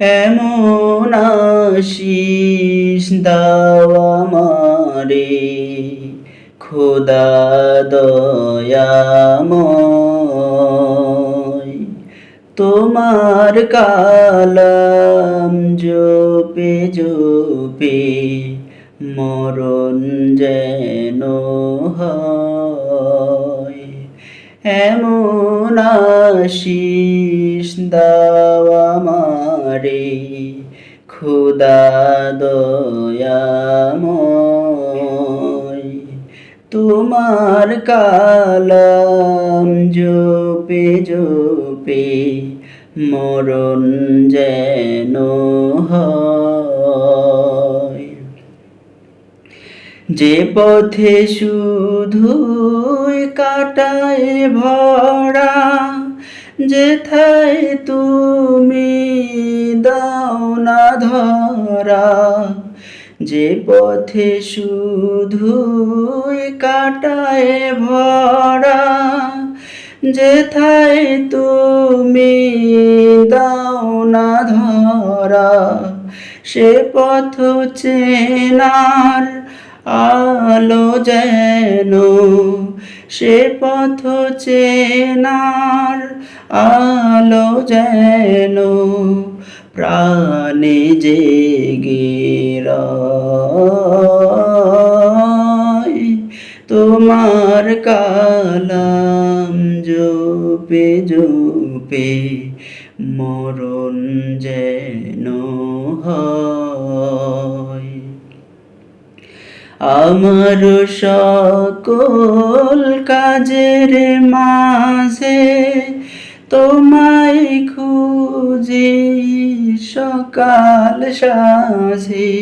এমন আশিস দাও আমারে, খোদা দয়াময় তোমার কালাম জপে জপে মরণ যেন হয়। এমন আশিস দাও আমারে খুদা দয়াময় তোমার কালাম জপে জপে মরণ যেন যে পথে শুধুই কাটায় ভরা যেথায় তুমি দাও না ধরা, যে পথে শুধু কাটায় ভরা যেথায় তুমি দাও না ধরা, সে পথ চেনার আলো যেন সে পথ চেনার, আলো যেন প্রাণে জেগে। তোমার কালাম জপে জপে মরণ যেন হয় আমার সকল কাজের মাঝে তোমায় খুঁজি সকাল সাঝে।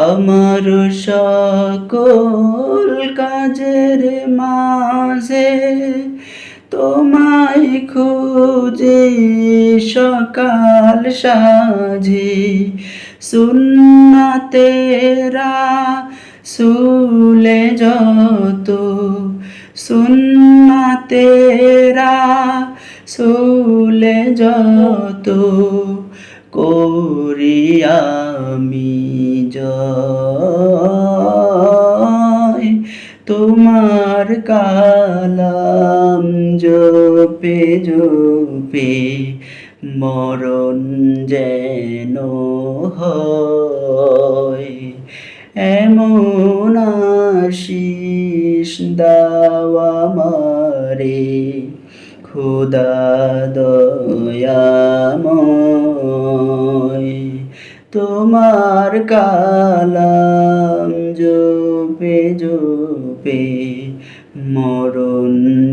আমার সকল কাজের মাঝে তোমায় খুঁজি সকাল সাঝে। সুন্না তেরা সুলে যত সুন্না তেরা সুলে যত, করি আমি জয় তোমার কালাম জপে জপে, মরণ যেন হয়। এমন আশিস দাওয়া মারে খুদা দয়াময়। তোমার কালাম জপে জপে মরণ।